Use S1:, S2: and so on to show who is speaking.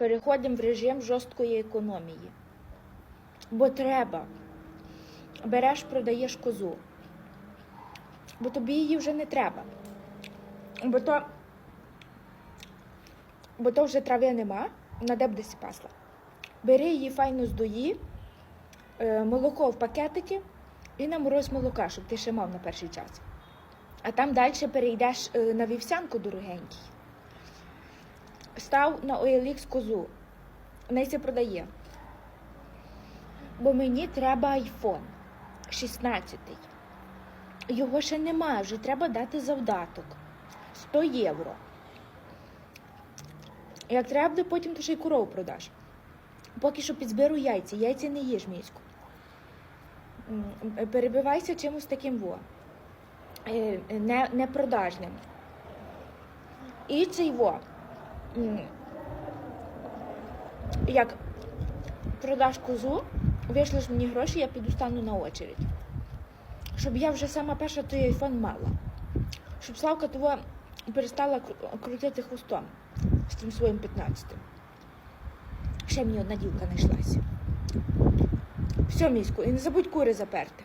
S1: переходимо в режим жорсткої економії. Бо треба. Береш, продаєш козу. Бо тобі її вже не треба. Бо то, бо то вже трави нема, вона де буде пасла. Бери її файно здої, е, молоко в пакетики і на мороз молока, щоб ти ще мав на перший час. А там далі перейдеш е, на вівсянку дорогенький. Став на OLX козу. Неї це продає. Бо мені треба айфон 16. Його ще немає, вже треба дати завдаток. 100 євро. Як треба буде, потім ти ще й корову продаш. Поки що підзберу яйця. Яйця не їж міську. Перебивайся чимось таким во. Е, Не, непродажним. І цей во. Як продаш козу, вишлеш мені гроші, я піду стану на очередь. Щоб я вже сама перша той айфон мала. Щоб Славка того перестала крутити хвостом з тим своїм 15-тим. Ще мені одна дівка знайшлася. Все, міську, і не забудь кури заперти.